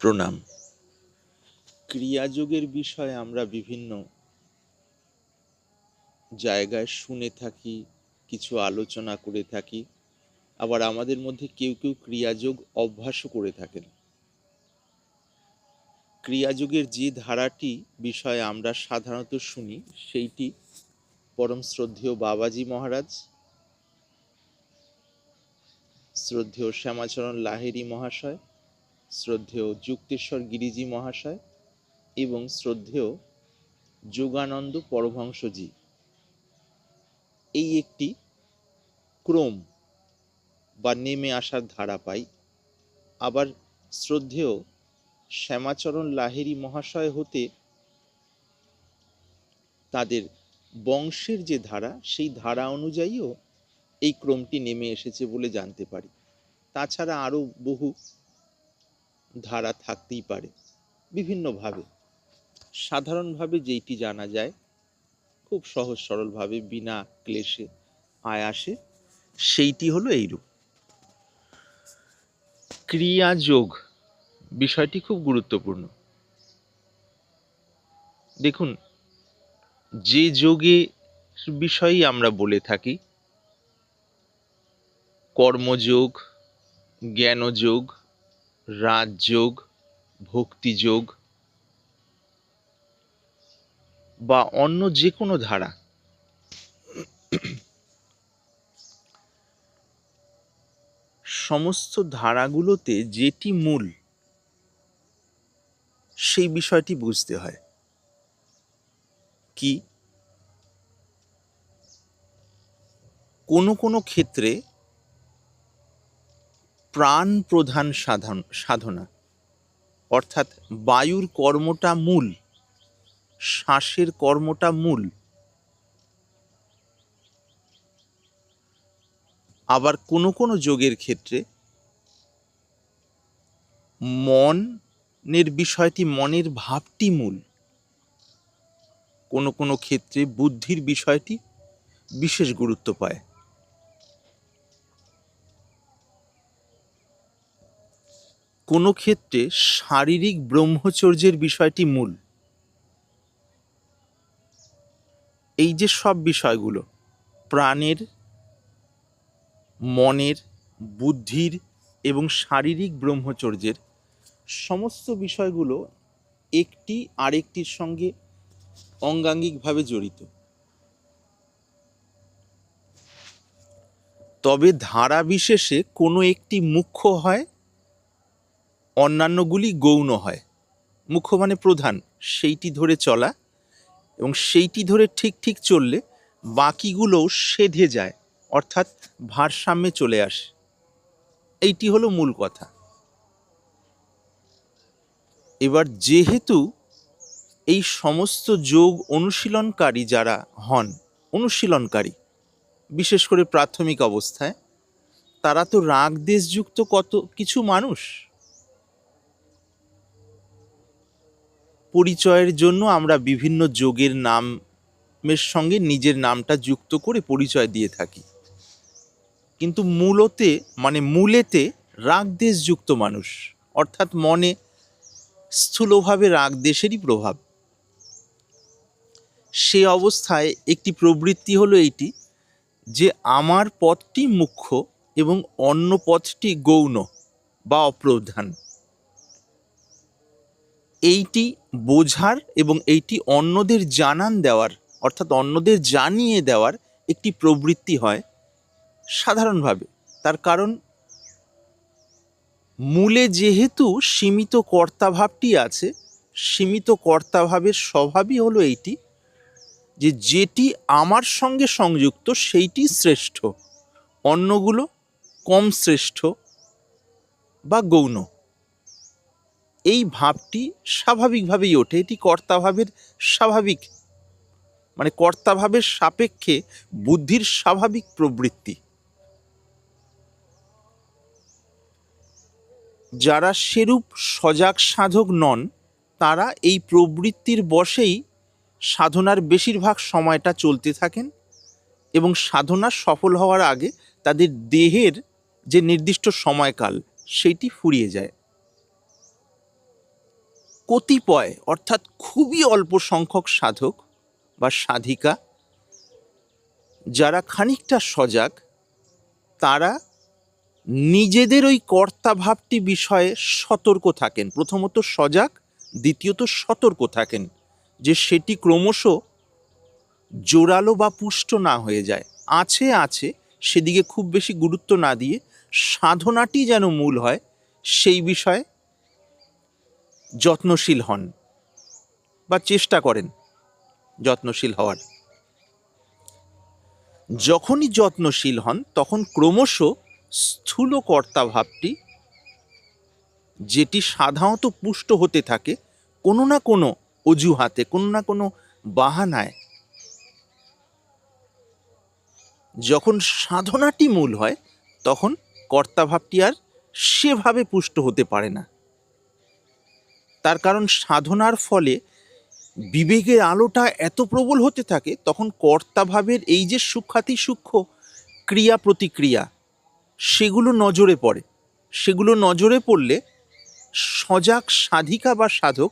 প্রণাম। ক্রিয়াযোগের বিষয়ে আমরা বিভিন্ন জায়গায় শুনে থাকি, কিছু আলোচনা করে থাকি, আবার আমাদের মধ্যে কেউ কেউ ক্রিয়াযোগ অভ্যাসও করে থাকেন। ক্রিয়াযোগের যে ধারাটি বিষয়ে আমরা সাধারণত শুনি, সেইটি পরম শ্রদ্ধেয় বাবাজি মহারাজ, শ্রদ্ধেয় শ্যামাচরণ লাহেরি মহাশয় শ্রদ্ধেয় যুক্তেশ্বর গিরিজি মহাশয় এবং শ্রদ্ধেয় যোগানন্দ পরমহংসজি। এই একটি ক্রম বা নেমে আসার ধারা পাই। আবার শ্রদ্ধেয় শ্যামাচরণ লাহিড়ী মহাশয় হতে তাদের বংশের যে ধারা, সেই ধারা অনুযায়ীও এই ক্রমটি নেমে এসেছে বলে জানতে পারি। তাছাড়া আরও বহু ধারা থাকতেই পারে, বিভিন্নভাবে। সাধারণভাবে যেইটি জানা যায়, খুব সহজ সরলভাবে বিনা ক্লেশে আয়াসে সেইটি হলো এইরূপ। ক্রিয়াযোগ বিষয়টি খুব গুরুত্বপূর্ণ। দেখুন, যে যোগে বিষয়ই আমরা বলে থাকি, কর্মযোগ, জ্ঞানযোগ রাজযোগ, ভক্তিযোগ বা অন্য যে কোনো ধারা। সমস্ত ধারাগুলোতে যেটি মূল, সেই বিষয়টি বুঝতে হয়। কি? কোনো কোনো ক্ষেত্রে প্রাণ প্রধান সাধন, সাধনা। অর্থাৎ বায়ুর কর্মটা মূল, শ্বাসের কর্মটা মূল। আবার কোনো কোনো যোগের ক্ষেত্রে মনের বিষয়টি, মনের ভাবটি মূল। কোনো কোনো ক্ষেত্রে বুদ্ধির বিষয়টি বিশেষ গুরুত্ব পায়। কোনো ক্ষেত্রে শারীরিক ব্রহ্মচর্যের বিষয়টি মূল। এই যে সব বিষয়গুলো, প্রাণের, মনের, বুদ্ধির এবং শারীরিক ব্রহ্মচর্যের, সমস্ত বিষয়গুলো একটি আরেকটির সঙ্গে অঙ্গাঙ্গিকভাবে জড়িত। তবে ধারা বিশেষে কোনো একটি মুখ্য হয় অন্যান্যগুলি গৌণ হয়। মুখ্য মানে প্রধান, সেইটি ধরে চলা এবং সেইটি ধরে ঠিক ঠিক চললে বাকিগুলোও সেধে যায়, অর্থাৎ ভারসাম্যে চলে আসে। এইটি হলো মূল কথা। এবার যেহেতু এই সমস্ত যোগ অনুশীলনকারী যারা হন, অনুশীলনকারী, বিশেষ করে প্রাথমিক অবস্থায়, তারা তো রাগ দেশযুক্ত কত কিছু মানুষ। পরিচয়ের জন্য আমরা বিভিন্ন যোগের নামের সঙ্গে নিজের নামটা যুক্ত করে পরিচয় দিয়ে থাকি। কিন্তু মূলতে মানে মূলেতে রাগদেশযুক্ত মানুষ, অর্থাৎ মনে স্থূলভাবে রাগদেশেরই প্রভাব। সে অবস্থায় একটি প্রবৃত্তি হলো এইটি যে আমার পথটি মুখ্য এবং অন্য পথটি গৌণ বা অপ্রধান। এইটি বোঝার এবং এইটি অন্যদের জানান দেওয়ার, অর্থাৎ অন্যদের জানিয়ে দেওয়ার একটি প্রবৃত্তি হয় সাধারণভাবে। তার কারণ, মূলে যেহেতু সীমিত কর্তাভাবটি আছে, সীমিত কর্তাভাবের স্বভাবই হলো এইটি যে যেটি আমার সঙ্গে সংযুক্ত সেইটি শ্রেষ্ঠ, অন্যগুলো কম শ্রেষ্ঠ বা গৌণ। এই ভাবটি স্বাভাবিকভাবেই ওঠে। এটি কর্তাভাবের স্বাভাবিক মানে কর্তাভাবের সাপেক্ষে বুদ্ধির স্বাভাবিক প্রবৃত্তি। যারা সেরূপ সজাগ সাধক নন, তারা এই প্রবৃত্তির বশেই সাধনার বেশিরভাগ সময়টা চলতে থাকেন এবং সাধনা সফল হওয়ার আগে তাদের দেহের যে নির্দিষ্ট সময়কাল সেইটি ফুরিয়ে যায়। কতিপয়, অর্থাৎ খুবই অল্প সংখ্যক সাধক বা সাধিকা, যারা খানিকটা সজাগ, তারা নিজেদের ওই কর্তাভাবটি বিষয়ে সতর্ক থাকেন। প্রথমত সজাগ, দ্বিতীয়ত সতর্ক থাকেন যে সেটি ক্রমশ জোরালো বা পুষ্ট না হয়ে যায়। আছে আছে, সেদিকে খুব বেশি গুরুত্ব না দিয়ে সাধনাটি যেন মূল হয়, সেই বিষয়ে যত্নশীল হন বা চেষ্টা করেন যত্নশীল হওয়ার। যখনই যত্নশীল হন, তখন ক্রমশ স্থূল কর্তা ভাবটি, যেটি সাধারণত পুষ্ট হতে থাকে, কোনো না কোনো অজুহাতে, কোনো না কোনো বাহানায়, যখন সাধনাটি মূল হয়, তখন কর্তাভাবটি আর সেভাবে পুষ্ট হতে পারে না। তার কারণ সাধনার ফলে বিবেকের আলোটা এত প্রবল হতে থাকে, তখন কর্তাভাবের এই যে সূক্ষাতি সূক্ষ্ম ক্রিয়া প্রতিক্রিয়া, সেগুলো নজরে পড়ে। সেগুলো নজরে পড়লে সজাগ সাধিকা বা সাধক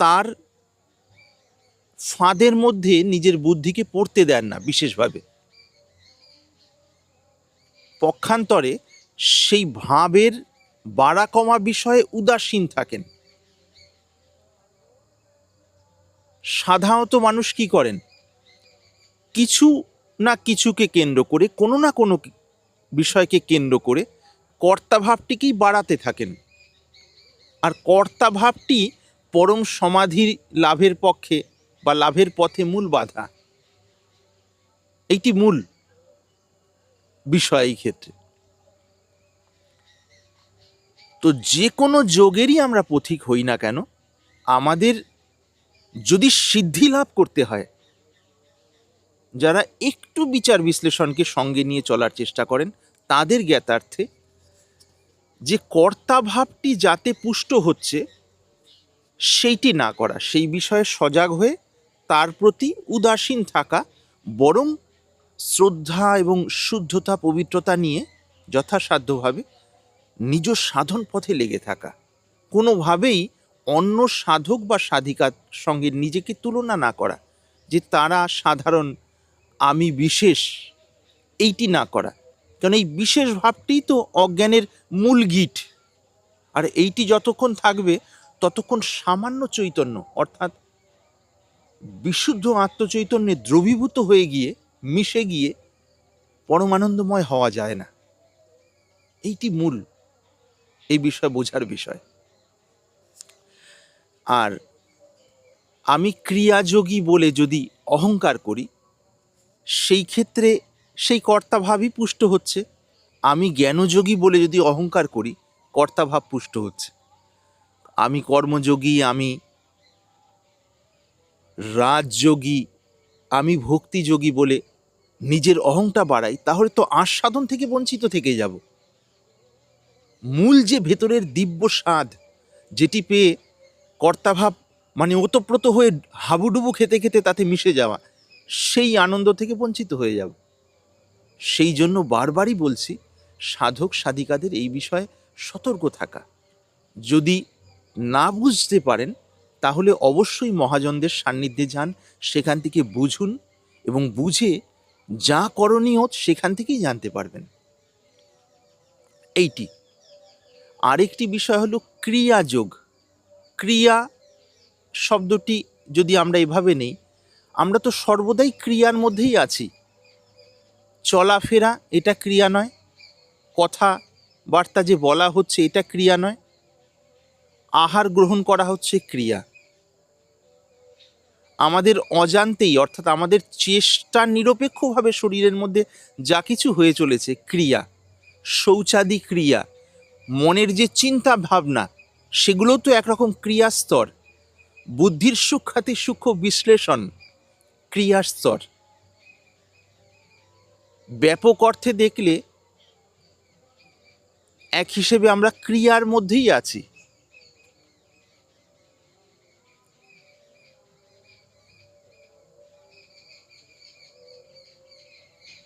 তার ফাঁদের মধ্যে নিজের বুদ্ধিকে পড়তে দেন না বিশেষভাবে। পক্ষান্তরে সেই ভাবের বাড়া কমা বিষয়ে উদাসীন থাকেন। সাধারণত মানুষ কি করেন? কিছু না কিছুকে কেন্দ্র করে, কোনো না কোনো বিষয়কে কেন্দ্র করে কর্তা ভাবটিকেই বাড়াতে থাকেন। আর কর্তাভাবটি পরম সমাধির লাভের পক্ষে বা লাভের পথে মূল বাধা। এইটি মূল বিষয় এই ক্ষেত্রে। তো যে কোনো যোগেরই আমরা পথিক হই না কেন, আমাদের যদি সিদ্ধি লাভ করতে হয়, যারা একটু বিচার বিশ্লেষণকে সঙ্গে নিয়ে চলার চেষ্টা করেন, তাদের জ্ঞাতার্থে যে কর্তাভাবটি যাতে পুষ্ট হচ্ছে, সেইটি না করা, সেই বিষয়ে সজাগ হয়ে তার প্রতি উদাসীন থাকা, বরং শ্রদ্ধা এবং শুদ্ধতা, পবিত্রতা নিয়ে যথাসাধ্যভাবে নিজ সাধন পথে লেগে থাকা। কোনোভাবেই অন্য সাধক বা সাধিকার সঙ্গে নিজেকে তুলনা না করা, যে তারা সাধারণ, আমি বিশেষ, এইটি না করা। কারণ এই বিশেষ ভাবটিই তো অজ্ঞানের মূল গিট। আর এইটি যতক্ষণ থাকবে, ততক্ষণ সামান্য চৈতন্য, অর্থাৎ বিশুদ্ধ আত্মচৈতন্যে দ্রবীভূত হয়ে গিয়ে, মিশে গিয়ে পরমানন্দময় হওয়া যায় না। এইটি মূল। এই বিষয় বোঝার বিষয়। আর আমি ক্রিয়াযোগী বলে যদি অহংকার করি, সেই ক্ষেত্রে সেই কর্তাভাবই পুষ্ট হচ্ছে। আমি জ্ঞানযোগী বলে যদি অহংকার করি, কর্তাভাব পুষ্ট হচ্ছে। আমি কর্মযোগী, আমি রাজযোগী, আমি ভক্তিযোগী বলে নিজের অহংটা বাড়াই, তাহলে তো আস্বাদন থেকে বঞ্চিত থেকে যাব। মূল যে ভেতরের দিব্য স্বাদ, যেটি পেয়ে কর্তাভাব মানে ওতপ্রোত হয়ে হাবুডুবু খেতে খেতে তাতে মিশে যাওয়া, সেই আনন্দ থেকে বঞ্চিত হয়ে যাব। সেই জন্য বারবারই বলছি, সাধক সাধিকাদের এই বিষয়ে সতর্ক থাকা। যদি না বুঝতে পারেন, তাহলে অবশ্যই মহাজনদের সান্নিধ্যে যান, সেখান থেকে বুঝুন এবং বুঝে যা করণীয় সেখান থেকেই জানতে পারবেন। এইটি। আরেকটি বিষয় হলো ক্রিয়াযোগ ক্রিয়া শব্দটি যদি আমরা এভাবে নেই, আমরা তো সর্বদাই ক্রিয়ার মধ্যেই আছি। চলাফেরা এটা ক্রিয়া নয় কথা বার্তা যে বলা হচ্ছে এটা ক্রিয়া নয়, আহার গ্রহণ করা হচ্ছে ক্রিয়া। আমাদের অজান্তেই, অর্থাৎ আমাদের চেষ্টা নিরপেক্ষভাবে শরীরের মধ্যে যা কিছু হয়ে চলেছে, ক্রিয়া, শৌচাদি ক্রিয়া। মনের যে চিন্তা ভাবনা, সেগুলো তো একরকম ক্রিয়াস্তর। বুদ্ধির সূক্ষাতি সূক্ষ্ম বিশ্লেষণ, ক্রিয়াস্তর। ব্যাপক অর্থে দেখলে এক হিসেবে আমরা ক্রিয়ার মধ্যেই আছি।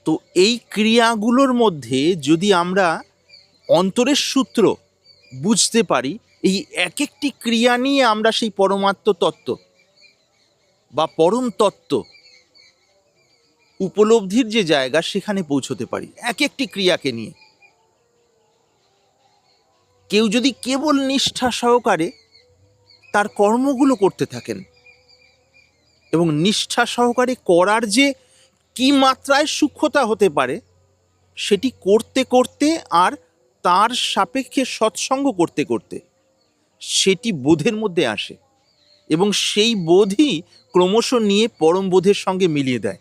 তো এই ক্রিয়াগুলোর মধ্যে যদি আমরা অন্তরের সূত্র বুঝতে পারি, এই এক একটি ক্রিয়া নিয়ে আমরা সেই পরমাত্ম তত্ত্ব বা পরম তত্ত্ব উপলব্ধির যে জায়গা সেখানে পৌঁছতে পারি এক একটি ক্রিয়াকে নিয়ে। কেউ যদি কেবল নিষ্ঠা সহকারে তার কর্মগুলো করতে থাকেন এবং নিষ্ঠা সহকারে করার যে কি মাত্রায় সূক্ষ্মতা হতে পারে, সেটি করতে করতে আর তার সাপেক্ষে সৎসঙ্গ করতে করতে সেটি বোধের মধ্যে আসে এবং সেই বোধই ক্রমশ নিয়ে পরম বোধের সঙ্গে মিলিয়ে দেয়।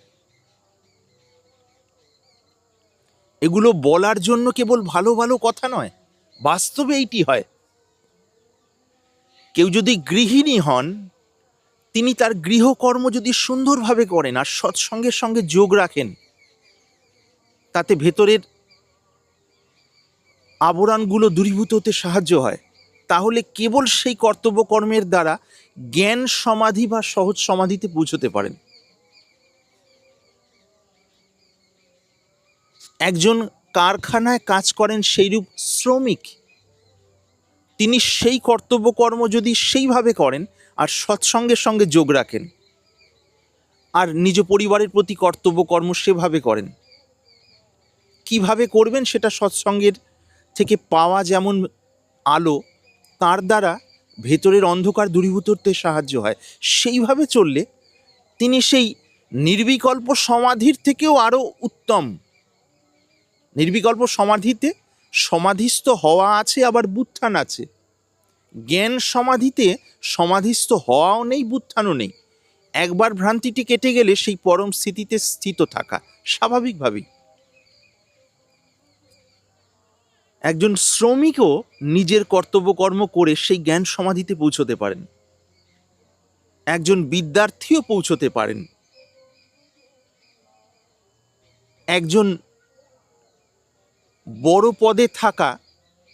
এগুলো বলার জন্য কেবল ভালো ভালো কথা নয়, বাস্তবে এইটি হয়। কেউ যদি গৃহিণী হন, তিনি তার গৃহকর্ম যদি সুন্দরভাবে করেন আর সৎসঙ্গের সঙ্গে যোগ রাখেন, তাতে ভেতরের আবরণগুলো দূরীভূত হতে সাহায্য হয়। তাহলে কেবল সেই কর্তব্য কর্মের দ্বারা জ্ঞান সমাধি বা সহজ সমাধিতে পৌঁছতে পারেন। একজন কারখানায় কাজ করেন সেইরূপ শ্রমিক। তিনি সেই কর্তব্য কর্ম যদি সেইভাবে করেন আর সৎসঙ্গের সঙ্গে যোগ রাখেন আর নিজ পরিবারের প্রতি কর্তব্য কর্ম সেভাবে করেন, কীভাবে করবেন সেটা সৎসঙ্গের থেকে পাওয়া যেমন আলো, তার দ্বারা ভেতরের অন্ধকার দূরীভূত হতে সাহায্য হয়। সেইভাবে চললে তিনি সেই নির্বিকল্প সমাধির থেকেও আরও উত্তম। নির্বিকল্প সমাধিতে সমাধিস্থ হওয়া আছে, আবার বুত্থান আছে। জ্ঞান সমাধিতে সমাধিস্থ হওয়াও নেই, বুত্থানও নেই। একবার ভ্রান্তিটি কেটে গেলে সেই পরম স্থিতিতে স্থিত থাকা স্বাভাবিকভাবেই। একজন শ্রমিকও নিজের কর্তব্য কর্ম করে সেই জ্ঞান সমাধিতে পৌঁছতে পারেন। একজন বিদ্যার্থীও পৌঁছতে পারেন। একজন বড় পদে থাকা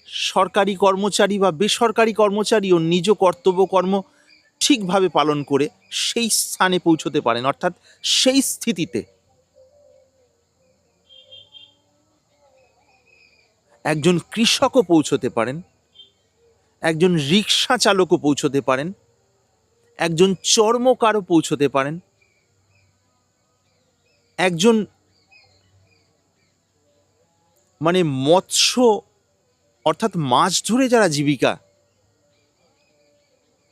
সরকারি কর্মচারী বা বেসরকারি কর্মচারীও নিজ কর্তব্য কর্ম ঠিকভাবে পালন করে সেই স্থানে পৌঁছতে পারেন, অর্থাৎ সেই স্থিতিতে। একজন কৃষকও পৌঁছতে পারেন, একজন রিক্সা চালকও পৌঁছতে পারেন, একজন চর্মকারও পৌঁছতে পারেন, একজন মানে মৎস্য, অর্থাৎ মাছ ধরে যারা জীবিকা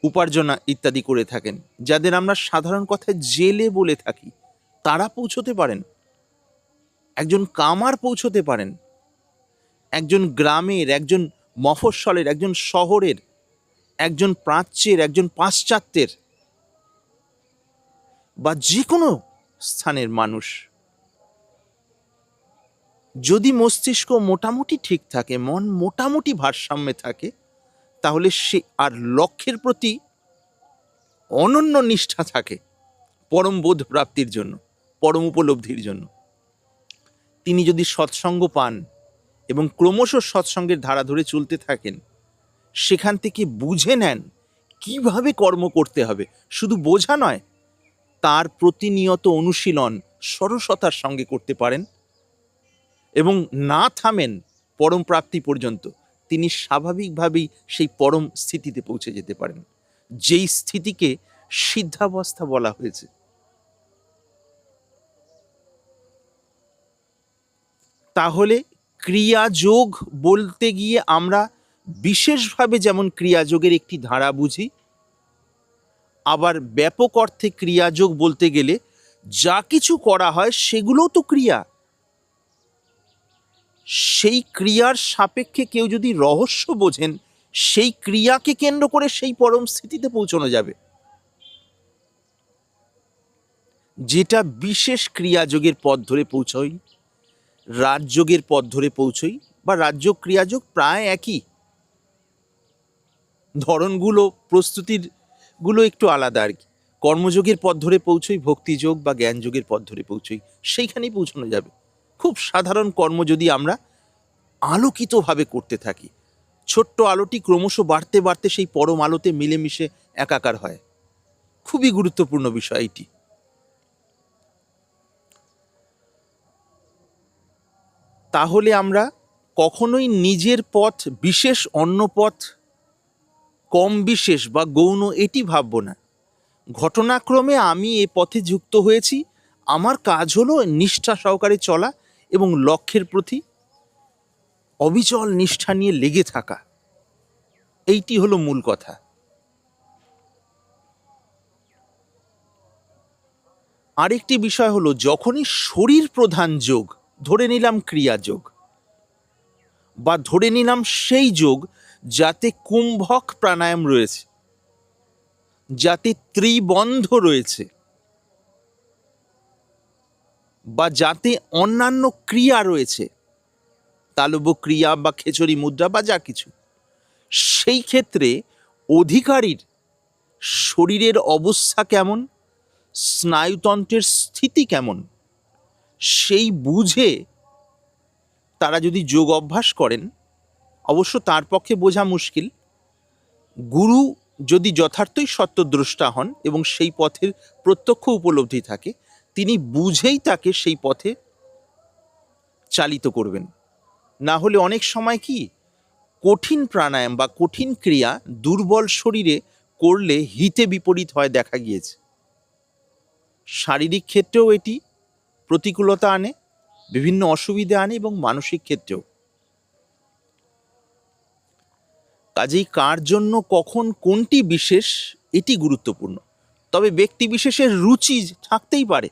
উপার্জনা ইত্যাদি করে থাকেন, যাদের আমরা সাধারণ কথায় জেলে বলে থাকি, তারা পৌঁছতে পারেন, একজন কামার পৌঁছতে পারেন। একজন গ্রামের, একজন মফস্বলের, একজন শহরের, একজন প্রাচ্যের, একজন পাশ্চাত্যের বা যে কোনো স্থানের মানুষ। যদি মস্তিষ্ক মোটামুটি ঠিক থাকে, মন মোটামুটি ভারসাম্যে থাকে, তাহলে সে আর লক্ষ্যের প্রতি অনন্য নিষ্ঠা থাকে পরম বোধ প্রাপ্তির জন্য, পরম উপলব্ধির জন্য। তিনি যদি সৎসঙ্গ পান এবং ক্রমশ সৎসঙ্গের ধারা ধরে চলতে থাকেন। সেখান থেকে বুঝে নেন কীভাবে কর্ম করতে হবে। শুধু বোঝা নয়, তার প্রতিনিয়ত অনুশীলন সরসতার সঙ্গে করতে পারেন এবং না থামেন পরম প্রাপ্তি পর্যন্ত। তিনি স্বাভাবিকভাবেই সেই পরম স্থিতিতে পৌঁছে যেতে পারেন। যেই স্থিতিকে সিদ্ধাবস্থা বলা হয়েছে। তাহলে ক্রিয়াযোগ বলতে গিয়ে আমরা বিশেষভাবে যেমন ক্রিয়াযোগের একটি ধারা বুঝি, আবার ব্যাপক অর্থে ক্রিয়াযোগ বলতে গেলে যা কিছু করা হয় সেগুলোও তো ক্রিয়া। সেই ক্রিয়ার সাপেক্ষে কেউ যদি রহস্য বোঝেন, সেই ক্রিয়াকে কেন্দ্র করে সেই পরম স্থিতিতে পৌঁছানো যাবে। যেটা বিশেষ ক্রিয়াযোগের পথ ধরে পৌঁছই রাজযোগের পথ ধরে পৌঁছই বা রাজ্য ক্রিয়াযোগ প্রায় একই। ধরনগুলো প্রস্তুতিরগুলো একটু আলাদা আর কি। কর্মযোগের পথ ধরে পৌঁছই, ভক্তিযোগ বা জ্ঞানযোগের পথ ধরে পৌঁছই, সেইখানেই পৌঁছানো যাবে। খুব সাধারণ কর্ম যদি আমরা আলোকিতভাবে করতে থাকি, ছোট্ট আলোটি ক্রমশ বাড়তে বাড়তে সেই পরম আলোতে মিলেমিশে একাকার হয়। খুবই গুরুত্বপূর্ণ বিষয় এটি। তাহলে আমরা কখনোই নিজের পথ বিশেষ, অন্য পথ কম বিশেষ বা গৌণ এটি ভাববো না। ঘটনাক্রমে আমি এ পথে যুক্ত হয়েছি। আমার কাজ হলো নিষ্ঠা সহকারে চলা এবং লক্ষ্যের প্রতি অবিচল নিষ্ঠা নিয়ে লেগে থাকা। এইটি হলো মূল কথা। আরেকটি বিষয় হলো, যখনই শরীর প্রধান যোগ ধরে নিলাম ক্রিয়া যোগ বা ধরে নিলাম সেই যোগ যাতে কুম্ভক প্রাণায়াম রয়েছে, যাতে ত্রিবন্ধ রয়েছে বা যাতে অন্যান্য ক্রিয়া রয়েছে, তালব্য ক্রিয়া বা খেচরি মুদ্রা বা যা কিছু, সেই ক্ষেত্রে অধিকারীর শরীরের অবস্থা কেমন, স্নায়ুতন্ত্রের স্থিতি কেমন সেই বুঝে তারা যদি যোগ অভ্যাস করেন, অবশ্য তার পক্ষে বোঝা মুশকিল। গুরু যদি যথার্থই সত্যদ্রষ্টা হন এবং সেই পথের প্রত্যক্ষ উপলব্ধি থাকে, তিনি বুঝেই তাকে সেই পথে চালিত করবেন। না হলে অনেক সময় কি, কঠিন প্রাণায়াম বা কঠিন ক্রিয়া দুর্বল শরীরে করলে হিতে বিপরীত হয় দেখা গিয়েছে। শারীরিক ক্ষেত্রেও এটি প্রতিকূলতা আনে, বিভিন্ন অসুবিধা আনে এবং মানসিক ক্ষেত্রেও। কাজেই কার জন্য কখন কোনটি বিশেষ, এটি গুরুত্বপূর্ণ। তবে ব্যক্তি বিশেষের রুচি থাকতেই পারে।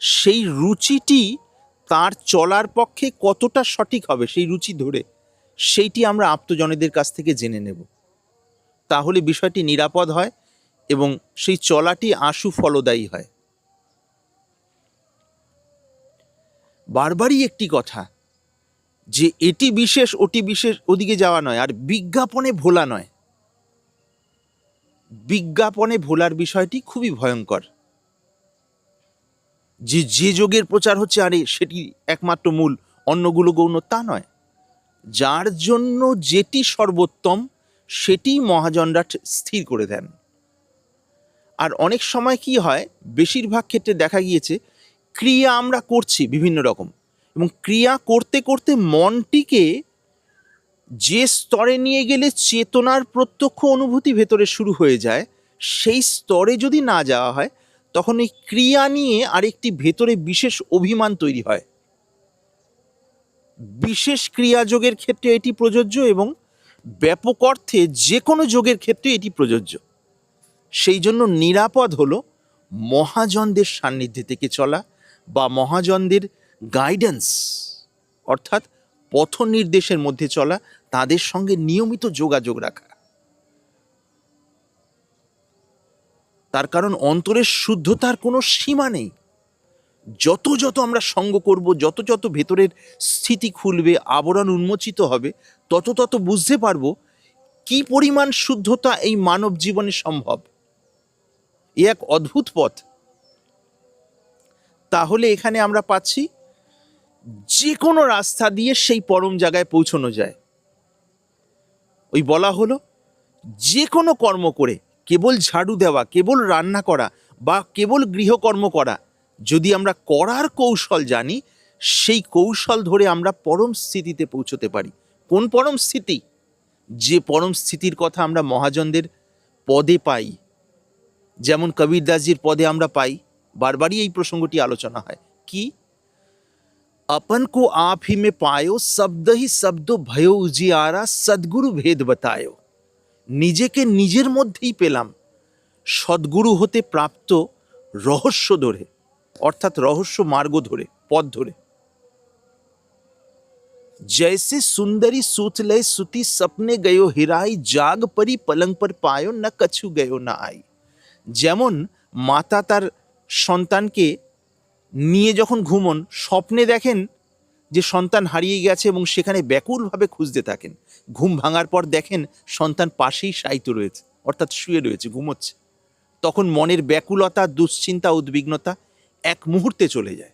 সেই রুচিটি তার চলার পক্ষে কতটা সঠিক হবে সেই রুচি ধরে, সেইটি আমরা আপ্তজনেদের কাছ থেকে জেনে নেব। তাহলে বিষয়টি নিরাপদ হয় এবং সেই চলাটি আশু ফলদায়ী হয়। বারবারই একটি কথা যে এটি বিশেষ, ওটি বিশেষ, ওদিকে যাওয়া নয়, আর বিজ্ঞাপনে ভোলা নয়। বিজ্ঞাপনে ভোলার বিষয়টি খুবই ভয়ঙ্কর। যে যে যোগের প্রচার হচ্ছে, আরে সেটি একমাত্র মূল, অন্যগুলো গৌণ তা নয়। যার জন্য যেটি সর্বোত্তম সেটি মহাজনরা স্থির করে দেন। আর অনেক সময় কি হয়, বেশিরভাগ ক্ষেত্রে দেখা গিয়েছে ক্রিয়া আমরা করছি বিভিন্ন রকম এবং ক্রিয়া করতে করতে মনটিকে যে স্তরে নিয়ে গেলে চেতনার প্রত্যক্ষ অনুভূতি ভেতরে শুরু হয়ে যায়, সেই স্তরে যদি না যাওয়া হয়, তখন এই ক্রিয়া নিয়ে আরেকটি ভেতরে বিশেষ অভিমান তৈরি হয়। বিশেষ ক্রিয়াযোগের ক্ষেত্রে এটি প্রযোজ্য এবং ব্যাপক অর্থে যে কোনো যোগের ক্ষেত্রে এটি প্রযোজ্য। সেই জন্য নিরাপদ হলো মহাজনদের সান্নিধ্যে থেকে চলা বা মহাজনদের গাইডেন্স অর্থাৎ পথ নির্দেশের মধ্যে চলা, তাদের সঙ্গে নিয়মিত যোগাযোগ রাখা। তার কারণ অন্তরের শুদ্ধতার কোনো সীমা নেই। যত যত আমরা সঙ্গ করব, যত যত ভেতরের স্থিতি খুলবে, আবরণ উন্মোচিত হবে, তত তত বুঝতে পারব কি পরিমাণ শুদ্ধতা এই মানব জীবনে সম্ভব। এ এক অদ্ভুত পথ। তাহলে এখানে আমরা পাচ্ছি যে কোনো রাস্তা দিয়ে সেই পরম জায়গায় পৌঁছানো যায়। ওই বলা হলো যে কোনো কর্ম করে, কেবল ঝাড়ু দেওয়া, কেবল রান্না করা বা কেবল গৃহকর্ম করা, যদি আমরা করার কৌশল জানি, সেই কৌশল ধরে আমরা পরম স্থিতিতে পৌঁছতে পারি। কোন পরম স্থিতি? যে পরম স্থিতির কথা আমরা মহাজনদের পদে পাই। যেমন কবির দাসজির পদে আমরা পাই। বারবারই এই প্রসঙ্গটি আলোচনা হয় কি अपन को आप ही में पायो शब्द ही शब्द भयो উজিয়ারা সদ্গুরু ভেদ বতায়ো নিজেকে নিজের মধ্যেই পেলাম সদ্গুরু হতে প্রাপ্ত রহস্য ধরে অর্থাৎ রহস্য মার্গ ধরে পথ ধরে जैसे सुंदरी सूत लय सुती सपने गयो हिराई जाग परी पलंग पर पायो न कछु गयो না আই যেমন মাতা তার সন্তানকে নিয়ে যখন ঘুমন, স্বপ্নে দেখেন যে সন্তান হারিয়ে গেছে এবং সেখানে ব্যাকুলভাবে খুঁজতে থাকেন। ঘুম ভাঙার পর দেখেন সন্তান পাশেই শায়িত রয়েছে, অর্থাৎ শুয়ে রয়েছে, ঘুমোচ্ছে। তখন মনের ব্যাকুলতা, দুশ্চিন্তা, উদ্বিগ্নতা এক মুহূর্তে চলে যায়।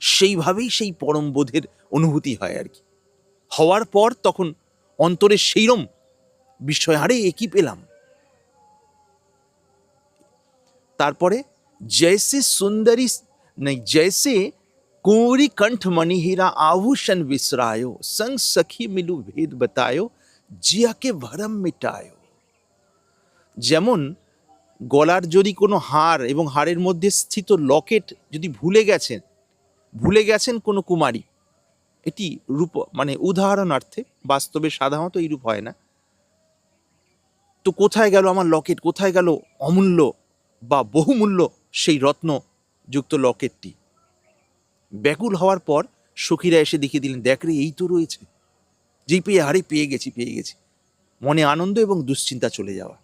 সেইভাবেই সেই পরম বোধের অনুভূতি হয় আর কি। হওয়ার পর তখন অন্তরে সেইরম বিষয় আরে একই পেলাম? তারপরে जैसे सुंदरी नहीं जैसे कुंवरी कंठ मणि हीरा आभूषण विसरायो संग सखी मिलु भेद बतायो जिया के भरम मिटायो যেমন গলার যদি কোনো হার এবং হাড়ের মধ্যে স্থিত লকেট যদি ভুলে গেছেন ভুলে গেছেন কোনো কুমারী এটি রূপ মানে উদাহরণার্থে বাস্তবে সাধারণত এই রূপ হয় না তো কোথায় গেল আমার লকেট কোথায় গেল অমূল্য বা বহুমূল্য সেই রত্ন যুক্ত লকেটটি। ব্যাকুল হওয়ার পর সখীরা এসে দেখিয়ে দিলেন, দেখ রে, এই তো রয়েছে। যেই পেয়ে, আরে, পেয়ে গেছি পেয়ে গেছি। মনে আনন্দ এবং দুশ্চিন্তা চলে যাওয়া।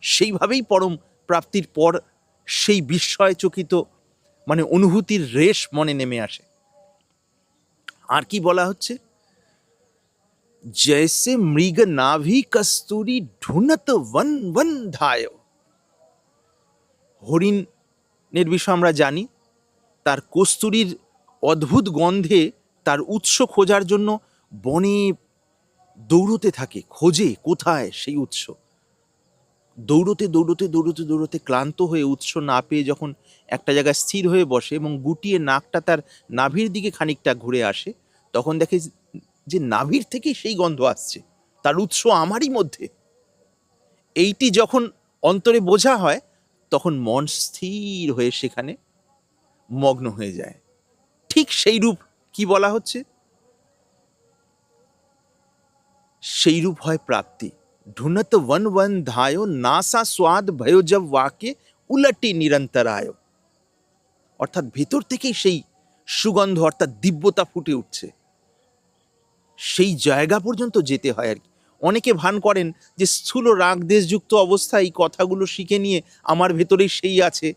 সেইভাবেই পরম প্রাপ্তির পর সেই বিস্ময় চকিত মানে অনুভূতির রেশ মনে নেমে আসে। আর কি বলা হচ্ছে? জৈসে মৃগ নাভি কস্তুরি ঢুনত ধায় হরিণের বিষয় আমরা জানি, তার কস্তুরীর অদ্ভুত গন্ধে তার উৎস খোঁজার জন্য বনে দৌড়তে থাকে, খোঁজে কোথায় সেই উৎস। দৌড়তে দৌড়তে দৌড়তে দৌড়তে ক্লান্ত হয়ে উৎস না পেয়ে যখন একটা জায়গায় স্থির হয়ে বসে এবং গুটিয়ে নাকটা তার নাভির দিকে খানিকটা ঘুরে আসে, তখন দেখে যে নাভির থেকেই সেই গন্ধ আসছে, তার উৎস আমারই মধ্যে। এইটি যখন অন্তরে বোঝা হয় তখন মন স্থির হয়ে সেখানে মগ্ন হয়ে যায় ঠিক সেই রূপ কি বলা হচ্ছে সেই রূপ হয় প্রাপ্তি ढूंढत वन वन धायो नासा स्वाद भयो जब वाके উলটি নিরন্তরায় অর্থাৎ ভেতর থেকেই সেই সুগন্ধ অর্থাৎ দিব্যতা ফুটে উঠছে সেই জায়গা পর্যন্ত যেতে হয় আর কি অনেকে ভান করেন যে স্থূল রাগ দেশযুক্ত অবস্থায় এই কথাগুলো শিখে নিয়ে আমার ভেতরেই সেই আছে।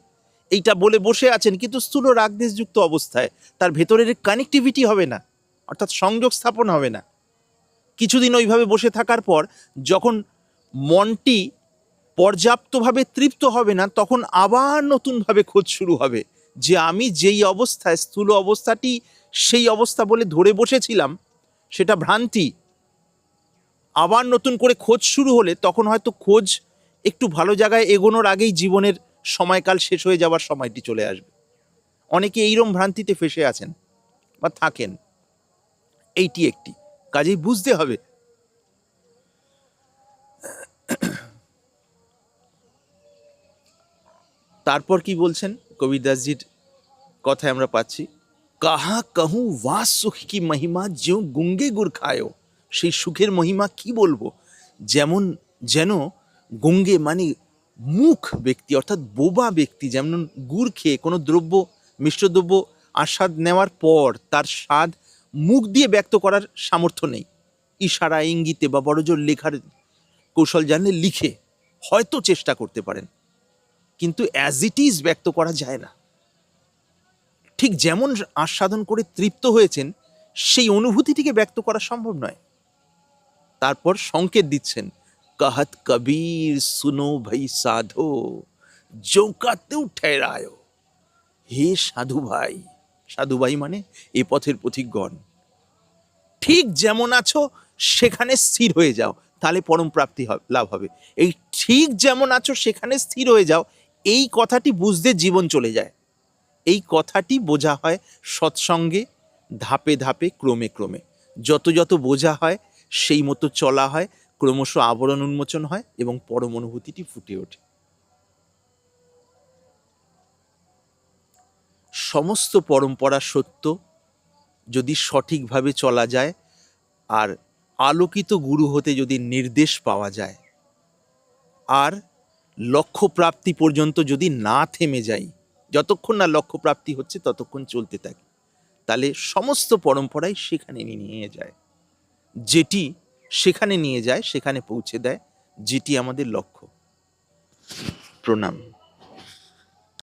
এইটা বলে বসে আছেন, কিন্তু স্থূল রাগ দেশযুক্ত অবস্থায় তার ভেতরের কানেক্টিভিটি হবে না, অর্থাৎ সংযোগ স্থাপন হবে না। কিছুদিন ওইভাবে বসে থাকার পর যখন মনটি পর্যাপ্তভাবে তৃপ্ত হবে না, তখন আবার নতুনভাবে খোঁজ শুরু হবে যে আমি যেই অবস্থায়, স্থূল অবস্থাটি সেই অবস্থা বলে ধরে বসেছিলাম, সেটা ভ্রান্তি। আবার নতুন করে খোঁজ শুরু হলে তখন হয়তো খোঁজ একটু ভালো জায়গায় এগোনোর আগেই জীবনের সময়কাল শেষ হয়ে যাওয়ার সময়টি চলে আসবে। অনেকে এইরম ভ্রান্তিতে ফেসে আছেন বা থাকেন। এইটি একটি। কাজেই বুঝতে হবে। তারপর কি বলছেন? কবিদাসজির কথায় আমরা পাচ্ছি, কাহা কাহু ওয়া সুখ কি মহিমা যেও গুঙ্গে গুড় খায়ও সেই সুখের মহিমা কি বলব? যেমন, যেন গঙ্গে মানে মুখ ব্যক্তি, অর্থাৎ বোবা ব্যক্তি, যেমন গুড় খেয়ে কোনো দ্রব্য মিষ্টদ্রব্য আস্বাদ নেওয়ার পর তার স্বাদ মুখ দিয়ে ব্যক্ত করার সামর্থ্য নেই। ইশারা, ইঙ্গিতে বা বড়জোর লেখার কৌশল জানলে লিখে হয়তো চেষ্টা করতে পারেন। কিন্তু অ্যাজ ইট ইজ ব্যক্ত করা যায় না। ঠিক যেমন আস্বাদন করে তৃপ্ত হয়েছেন, সেই অনুভূতিটিকে ব্যক্ত করা সম্ভব নয়। তারপর সংকেত দিচ্ছেন, কাহাত কবির সুনো ভাই সাধো জৌকাতেও ঠেরায় হে সাধু ভাই। সাধু ভাই মানে এ পথের পথিকগণ। ঠিক যেমন আছো, সেখানে স্থির হয়ে যাও, তাহলে পরম প্রাপ্তি লাভ হবে। এই ঠিক যেমন আছো, সেখানে স্থির হয়ে যাও, এই কথাটি বুঝতে জীবন চলে যায়। এই কথাটি বোঝা হয় সৎসঙ্গে, ধাপে ধাপে, ক্রমে ক্রমে। যত যত বোঝা হয় সেই মতো চলা হয়, ক্রমশ আবরণ উন্মোচন হয় এবং পরম অনুভূতিটি ফুটে ওঠে। সমস্ত পরম্পরা সত্য, যদি সঠিকভাবে চলা যায় আর আলোকিত গুরু হতে যদি নির্দেশ পাওয়া যায়, আর লক্ষ্য প্রাপ্তি পর্যন্ত যদি না থেমে যাই, যতক্ষণ না লক্ষ্য প্রাপ্তি হচ্ছে ততক্ষণ চলতে থাকে, তাহলে সমস্ত পরম্পরাই সেখানে নিয়ে যায়। যেটি সেখানে নিয়ে যায় সেখানে পৌঁছে দেয় যেটি আমাদের লক্ষ্য। প্রণাম।